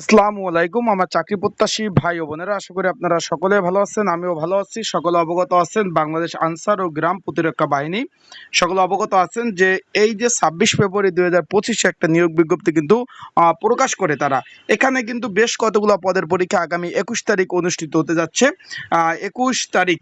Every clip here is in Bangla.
আসসালামু আলাইকুম, আমার চাকরি প্রত্যাশী ভাই ও বোনেরা, আশা করি আপনারা সকলে ভালো আছেন, আমিও ভালো আছি। সকলে অবগত আছেন বাংলাদেশ আনসার ও গ্রাম প্রতিরক্ষা বাহিনী। সকলে অবগত আছেন যে এই যে ছাব্বিশ ফেব্রুয়ারি দুই হাজার পঁচিশে একটা নিয়োগ বিজ্ঞপ্তি কিন্তু প্রকাশ করে তারা। এখানে কিন্তু বেশ কতগুলো পদের পরীক্ষা আগামী একুশ তারিখ অনুষ্ঠিত হতে যাচ্ছে। একুশ তারিখ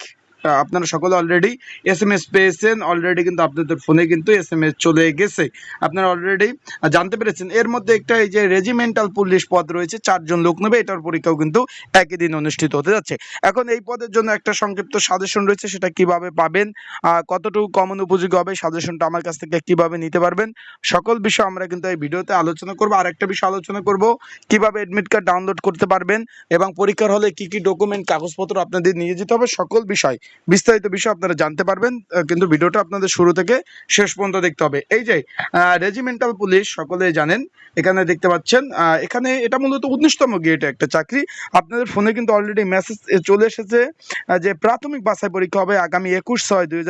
আপনারা সকলে অলরেডি এস এম এস পেয়েছেন অলরেডি কিন্তু আপনাদের ফোনে কিন্তু এস এম এস চলে গেছে। আপনারা অলরেডি জানতে পেরেছেন। এর মধ্যে একটা এই যে রেজিমেন্টাল পুলিশ পদ রয়েছে, চারজন লোক নেবে, এটার পরীক্ষাও কিন্তু একই দিন অনুষ্ঠিত হতে যাচ্ছে। এখন এই পদের জন্য একটা সংক্ষিপ্ত সাজেশন রয়েছে, সেটা কীভাবে পাবেন কতটুকু কমন উপযোগী হবে সাজেশনটা আমার কাছ থেকে কীভাবে নিতে পারবেন, সকল বিষয় আমরা কিন্তু এই ভিডিওতে আলোচনা করব। আর একটা বিষয় আলোচনা করব, কীভাবে এডমিট কার্ড ডাউনলোড করতে পারবেন এবং পরীক্ষার হলে কি কি ডকুমেন্ট কাগজপত্র আপনাদের নিয়ে যেতে হবে, সকল বিষয় বিস্তারিত বিষয় আপনারা জানতে পারবেন কিন্তু ভিডিওটা আপনাদের শুরু থেকে শেষ পর্যন্ত দেখতে হবে। এই যে রেজিমেন্টাল পুলিশ সকলে জানেন, এখানে দেখতে পাচ্ছেন এখানে এটা মূলত উনিশতম গেটে একটা চাকরি। আপনাদের ফোনে কিন্তু অলরেডি মেসেজ চলে এসেছে যে প্রাথমিক বাছাই পরীক্ষা হবে আগামী একুশ ছয় দুই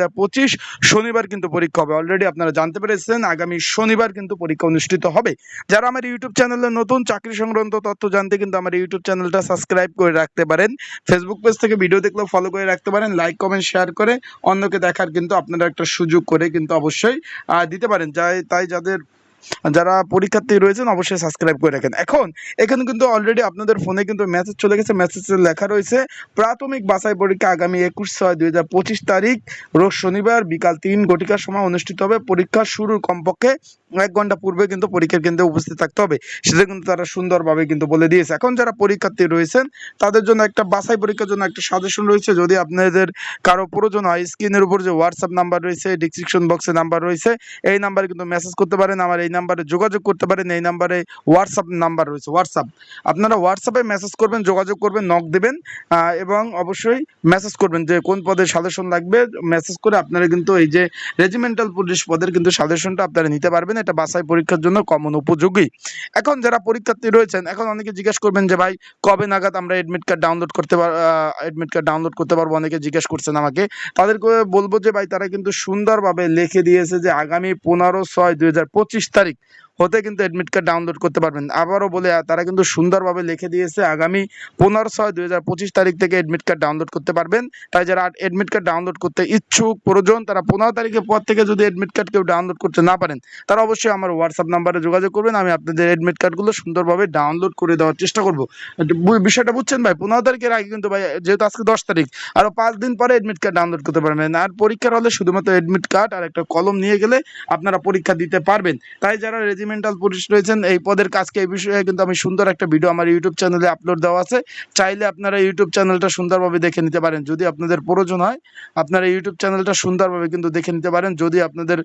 শনিবার কিন্তু পরীক্ষা হবে। অলরেডি আপনারা জানতে পেরেছেন, আগামী শনিবার কিন্তু পরীক্ষা অনুষ্ঠিত হবে। যারা আমার ইউটিউব চ্যানেলে নতুন, চাকরি সংক্রান্ত তথ্য জানতে কিন্তু আমার ইউটিউব চ্যানেলটা সাবস্ক্রাইব করে রাখতে পারেন। ফেসবুক পেজ থেকে ভিডিও দেখলেও ফলো করে রাখতে পারেন লাইক কমেন্ট শেয়ার করে অন্যকে দেখার কিন্তু আপনারা একটা সুযোগ করে কিন্তু অবশ্যই দিতে পারেন। যাই তাই যাদের যারা পরীক্ষার্থী রয়েছেন, অবশ্যই সাবস্ক্রাইব করে রাখেন। এখন, এখানে কিন্তু অলরেডি আপনাদের ফোনে কিন্তু মেসেজ চলে গেছে। মেসেজে লেখা রয়েছে, প্রাথমিক বাছাই পরীক্ষা আগামী একুশ ছয় দুই হাজার পঁচিশ তারিখ, রোজ শনিবার বিকাল তিন ঘটিকার সময় অনুষ্ঠিত হবে। পরীক্ষা শুরুর কমপক্ষে এক ঘণ্টা পূর্বে কিন্তু পরীক্ষার কেন্দ্রে উপস্থিত থাকতে হবে। সেটা কিন্তু তারা সুন্দরভাবে কিন্তু বলে দিয়েছে। এখন যারা পরীক্ষার্থী রয়েছেন, তাদের জন্য একটা বাছাই পরীক্ষার জন্য একটা সাজেশন রয়েছে। যদি আপনাদের কারও প্রয়োজন হয় স্ক্রিনের উপর যে হোয়াটসঅ্যাপ নাম্বার রয়েছে ডিসক্রিপশন বক্সে নাম্বার রয়েছে, এই নাম্বারে কিন্তু মেসেজ করতে পারেন। আমার এই নাম্বারে যোগাযোগ করতে পারেন, এই নাম্বারে হোয়াটসঅ্যাপ নাম্বার রয়েছে। হোয়াটসঅ্যাপ আপনারা হোয়াটসঅ্যাপে মেসেজ করবেন, যোগাযোগ করবেন নক দেবেন এবং অবশ্যই মেসেজ করবেন যে কোন পদের সাজেশন লাগবে। মেসেজ করে আপনারা কিন্তু এই যে রেজিমেন্টাল পুলিশ পদের কিন্তু সাজেশনটা আপনারা নিতে পারবেন। এটা বাছাই পরীক্ষার জন্য কমন উপযোগী। এখন যারা পরীক্ষার্থী রয়েছেন, এখন অনেকে জিজ্ঞেস করবেন যে, ভাই, কবে নাগাদ আমরা এডমিট কার্ড ডাউনলোড করতে পার এডমিট কার্ড ডাউনলোড করতে পারব? অনেকে জিজ্ঞেস করছেন আমাকে। তাদেরকে বলব যে, ভাই, তারা কিন্তু সুন্দরভাবে লিখে দিয়েছে যে, আগামী পনেরো ছয় দুই হাজার পঁচিশ তারিখ হতে কিন্তু অ্যাডমিট কার্ড ডাউনলোড করতে পারবেন। আবারও বলে তারা কিন্তু সুন্দরভাবে লিখে দিয়েছে, আগামী পনেরো ছয় দুই তারিখ থেকে এডমিট কার্ড ডাউনলোড করতে পারবেন। তাই যারা এডমিট কার্ড ডাউনলোড করতে ইচ্ছুক, প্রয়োজন, তারা পনেরো তারিখের পর থেকে যদি এডমিট কার্ড কেউ ডাউনলোড করতে না পারেন, তারা অবশ্যই আমার হোয়াটসঅ্যাপ নাম্বারে যোগাযোগ করবেন। আমি আপনাদের অ্যাডমিট কার্ডগুলো সুন্দরভাবে ডাউনলোড করে দেওয়ার চেষ্টা করব। বিষয়টা বুঝছেন ভাই? পনেরো তারিখের আগে কিন্তু ভাই, যেহেতু আজকে দশ তারিখ আরও পাঁচ দিন পরে এডমিট কার্ড ডাউনলোড করতে পারবেন। আর পরীক্ষার হলে শুধুমাত্র এডমিট কার্ড আর একটা কলম নিয়ে গেলে আপনারা পরীক্ষা দিতে পারবেন। তাই যারা রেজিমেন্টাল পুলিশ রয়েছেন, এই পদের কাজকে এই বিষয়ে কিন্তু আমি সুন্দর একটা ভিডিও আমার ইউটিউব চ্যানেলে আপলোড দেওয়া আছে। চাইলে আপনারা ইউটিউব চ্যানেলটা সুন্দরভাবে দেখে নিতে পারেন। যদি আপনাদের প্রয়োজন হয়, আপনারা ইউটিউব চ্যানেলটা সুন্দরভাবে কিন্তু দেখে নিতে পারেন। যদি আপনাদের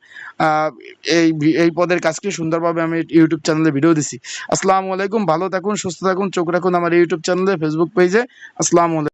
এই এই পদের কাজকে সুন্দরভাবে আমি ইউটিউব চ্যানেলে ভিডিও দিছি। আসসালামু আলাইকুম, ভালো থাকুন, সুস্থ থাকুন, চোখ রাখুন আমার ইউটিউব চ্যানেলে ফেসবুক পেজে আসসালামু আলাইকুম।